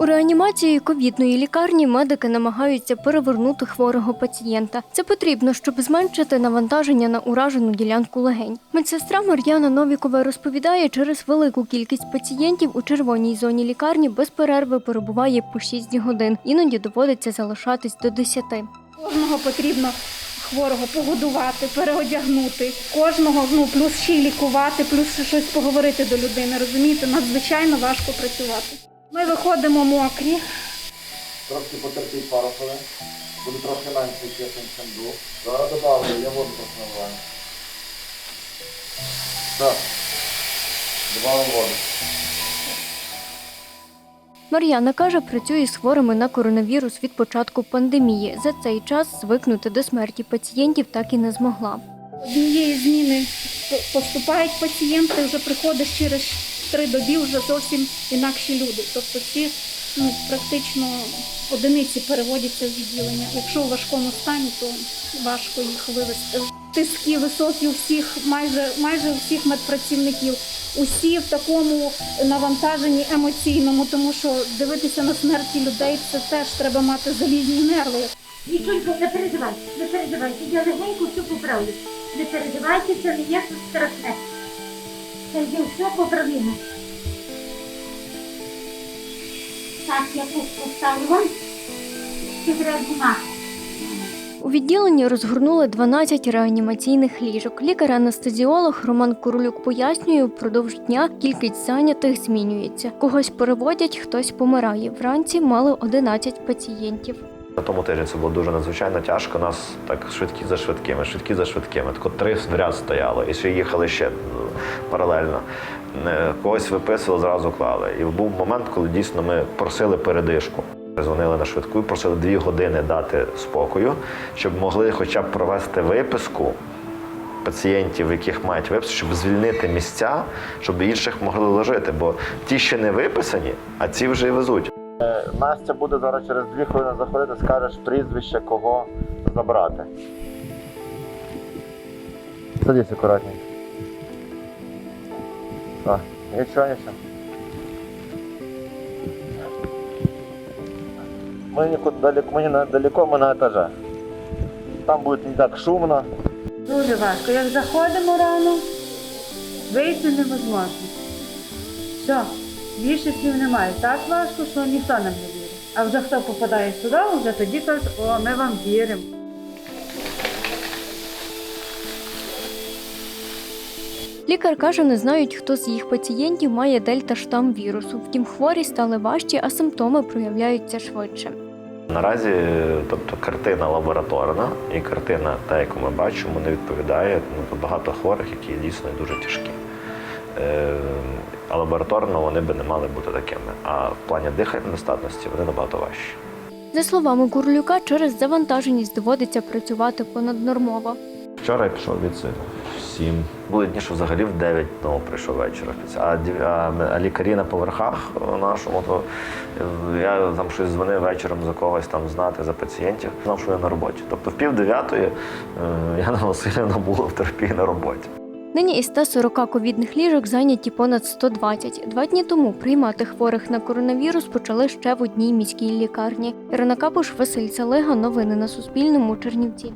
У реанімації ковідної лікарні медики намагаються перевернути хворого пацієнта. Це потрібно, щоб зменшити навантаження на уражену ділянку легень. Медсестра Мар'яна Новікова розповідає, через велику кількість пацієнтів у червоній зоні лікарні без перерви перебуває по 6 годин. Іноді доводиться залишатись до 10. Кожного потрібно хворого погодувати, переодягнути. Кожного ну плюс ще й лікувати, плюс щось поговорити до людини. Розумієте, надзвичайно важко працювати. Ми виходимо мокрі. Трошки потерпіть пару. Буде трохи менше, чим дух. Зараз добавлю, я воду трохи. Так. Добавив воду. Мар'яна каже, працює з хворими на коронавірус від початку пандемії. За цей час звикнути до смерті пацієнтів так і не змогла. Однієї зміни поступають пацієнти, вже приходиш через три доби вже зовсім інакші люди. Тобто всі ну, практично одиниці переводяться в відділення. Якщо у важкому стані, то важко їх вивезти. Тиски високі у всіх, майже майже у всіх медпрацівників. Усі в такому навантаженні емоційному, тому що дивитися на смерті людей це теж треба мати залізні нерви. Нічого, не переживайте, не переживайте, я легенько все поправлю. Не переживайте, це не є щось страшне. Це є все поправимо. Так, я тут поставлю вам. Ще треба бумагу. У відділенні розгорнули 12 реанімаційних ліжок. Лікар-анестезіолог Роман Курлюк пояснює, впродовж дня кількість зайнятих змінюється. Когось переводять, хтось помирає. Вранці мали 11 пацієнтів. На тому тижні це було дуже надзвичайно тяжко. Нас так швидкі за швидкими, швидкі за швидкими. Тако три в ряд стояло, і ще їхали ще паралельно. Е, Когось виписували, зразу клали. І був момент, коли дійсно ми просили передишку. Дзвонили на швидку і просили дві години дати спокою, щоб могли хоча б провести виписку пацієнтів, яких мають виписку, щоб звільнити місця, щоб інших могли ложити. Бо ті ще не виписані, а ці вже й везуть. Настя буде зараз через дві хвилини заходити, скажеш прізвище, кого забрати. Садись. Так, нічого, нічого. Ми нікуди далеко, ми не далеко, мы на этаже. Там буде не так шумно. Дуже важко. Як заходимо рано, вийти невозможно. Все, більше слів немає. Так важко, що ніхто нам не вірить. А вже хто попадає сюди, вже тоді кажуть, о, ми вам віримо. Лікар каже, не знають, хто з їх пацієнтів має дельта-штам вірусу. Втім, хворі стали важчі, а симптоми проявляються швидше. Наразі, тобто, картина лабораторна і картина, та, яку ми бачимо, не відповідає ну, багато хворих, які дійсно дуже тяжкі. Е, а лабораторно вони би не мали бути такими. А в плані дихальної недостатності вони набагато важчі. За словами Курлюка, через завантаженість доводиться працювати понаднормово. Вчора я пішов від в 7. Були дні, що взагалі в 9 знову прийшов вечора. А, дів- а, а лікарі на поверхах нашому, то е, я там щось дзвонив вечором за когось там знати за пацієнтів, знав, що я на роботі. Тобто в пів дев'ятої е, Яна Васильівна була в терапії на роботі. Нині із 140 ковідних ліжок зайняті понад 120. Два дні тому приймати хворих на коронавірус почали ще в одній міській лікарні. Ірина Капуш, Василь Салига. Новини на Суспільному. Чернівці.